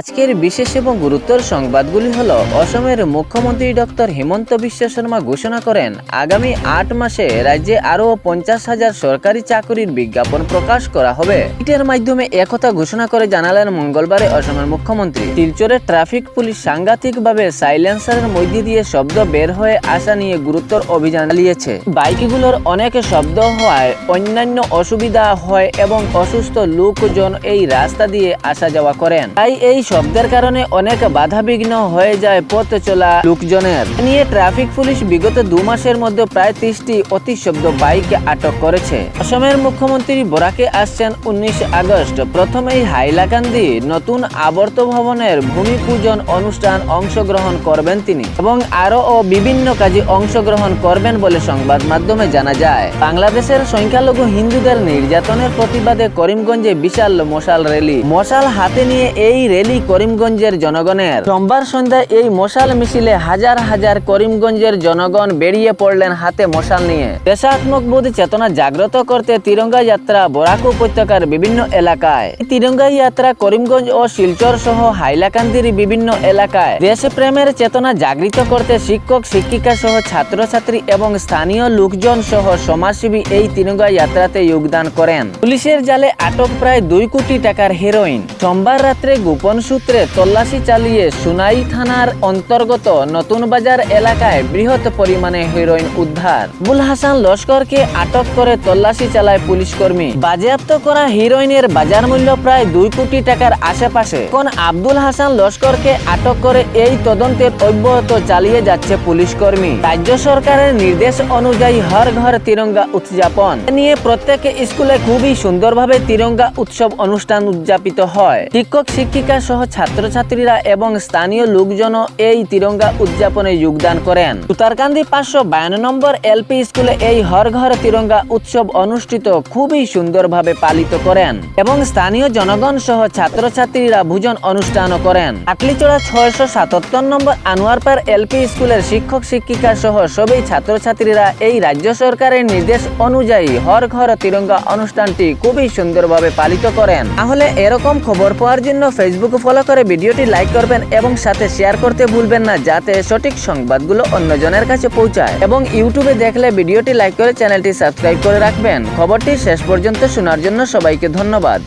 আজকের বিশেষ এবং গুরুত্বর সংবাদগুলি হল, অসমের মুখ্যমন্ত্রী ডক্টর হিমন্ত বিশ্ব শর্মা ঘোষণা করেন, আগামী আট মাসে রাজ্যে আরও পঞ্চাশ হাজার সরকারি চাকরির বিজ্ঞাপন প্রকাশ করা হবে। টুইটের মাধ্যমে একথা ঘোষণা করে জানালেন মঙ্গলবারে অসমের মুখ্যমন্ত্রী। শিলচরে ট্রাফিক পুলিশ সাংঘাতিকভাবে সাইলেন্সারের মধ্যে দিয়ে শব্দ বের হয়ে আসা নিয়ে গুরুত্বর অভিযান চালিয়েছে। বাইকগুলোর অনেক শব্দ হওয়ায় অন্যান্য অসুবিধা হয় এবং অসুস্থ লোকজন এই রাস্তা দিয়ে আসা যাওয়া করেন। তাই এই শব্দের কারণে অনেক বাধাবিঘ্ন হয়ে যায় পথ চলা লোকজনের। নিয়ে ট্রাফিক পুলিশ বিগত দু মাসের মধ্যে প্রায় ত্রিশটি অতি শব্দ বাইক আটক করেছে। অসমের মুখ্যমন্ত্রী বরাকে আসছেন উনিশ আগস্ট। প্রথমেই হাইলাকান্দি নতুন আবর্ত ভবনের ভূমি পূজন অনুষ্ঠান অংশগ্রহণ করবেন তিনি এবং আরও ও বিভিন্ন কাজে অংশগ্রহণ করবেন বলে সংবাদ মাধ্যমে জানা যায়। বাংলাদেশের সংখ্যালঘু হিন্দুদের নির্যাতনের প্রতিবাদে করিমগঞ্জে বিশাল মশাল র্যালি। মশাল হাতে নিয়ে এই র্যালি করিমগঞ্জের জনগণের। সোমবার সন্ধ্যায় এই মশাল মিছিলে হাজার হাজার করিমগঞ্জের জনগণ বেরিয়ে পড়লেন হাতে মশাল নিয়ে। দেশাত্মক বোধ চেতনা জাগ্রত করতে তিরঙ্গা যাত্রা বরাক উপত্যকার বিভিন্ন এলাকায়। তিরঙ্গা যাত্রা করিমগঞ্জ ও শিলচর সহ হাইলাকান্দির বিভিন্ন এলাকায়। দেশপ্রেমের চেতনা জাগৃত করতে শিক্ষক, শিক্ষিকা সহ ছাত্রছাত্রী এবং স্থানীয় লোকজন সহ সমাজসেবী এই তিরঙ্গা যাত্রাতে যোগদান করেন। পুলিশের জালে আটক প্রায় দুই কোটি টাকার হেরোইন। সোমবার রাত্রে গোপন সূত্রে তল্লাশি চালিয়ে সুনাই থানার অন্তর্গত নতুন বাজার এলাকায় বৃহৎ পরিমাণে হেরোইন উদ্ধার। বুল হাসান লস্করকে আটক করে তল্লাশি চালায় পুলিশ কর্মী বাজেয়াপ্ত করা হিরোইনের বাজার মূল্য প্রায় দুই কোটি টাকার আশেপাশে। কোন আব্দুল হাসান লস্করকে আটক করে এই তদন্তের অব্যাহত চালিয়ে যাচ্ছে পুলিশ কর্মী রাজ্য সরকারের নির্দেশ অনুযায়ী হর ঘর তিরঙ্গা উদযাপন। নিয়ে প্রত্যেক স্কুলে খুবই সুন্দরভাবে তিরঙ্গা উৎসব অনুষ্ঠান উদযাপিত হয়। শিক্ষক, শিক্ষিকা সহ ছাত্রছাত্রীরা এবং স্থানীয় লোকজনও এই তিরঙ্গা উদযাপনে যোগদান করেন। তুতারকান্দি পাঁচশো বায়ান্ন নম্বর এলপি স্কুলে এই হর ঘর তিরঙ্গা উৎসব অনুষ্ঠিত খুবই সুন্দরভাবে পালিত করেন এবং স্থানীয় জনগণ সহ ছাত্রছাত্রীরা ভোজন অনুষ্ঠানও করেন। আটলিচড়া ছয়শো সাতাত্তর নম্বর আনোয়ারপার এলপি স্কুলের শিক্ষক শিক্ষিকা সহ সবই ছাত্রছাত্রীরা এই রাজ্য সরকারের নির্দেশ অনুযায়ী হর ঘর তিরঙ্গা অনুষ্ঠানটি খুবই সুন্দরভাবে পালিত করেন। তাহলে এরকম খবর পাওয়ার জন্য ফেসবুক ফলো করে ভিডিওটি লাইক করবেন এবং সাথে শেয়ার করতে ভুলবেন না যাতে সঠিক সংবাদগুলো অন্যজনের কাছে পৌঁছায়। এবং ইউটিউবে দেখলে ভিডিওটি লাইক করে চ্যানেলটি সাবস্ক্রাইব করে রাখবেন। খবরটি শেষ পর্যন্ত শোনার জন্য সবাইকে ধন্যবাদ।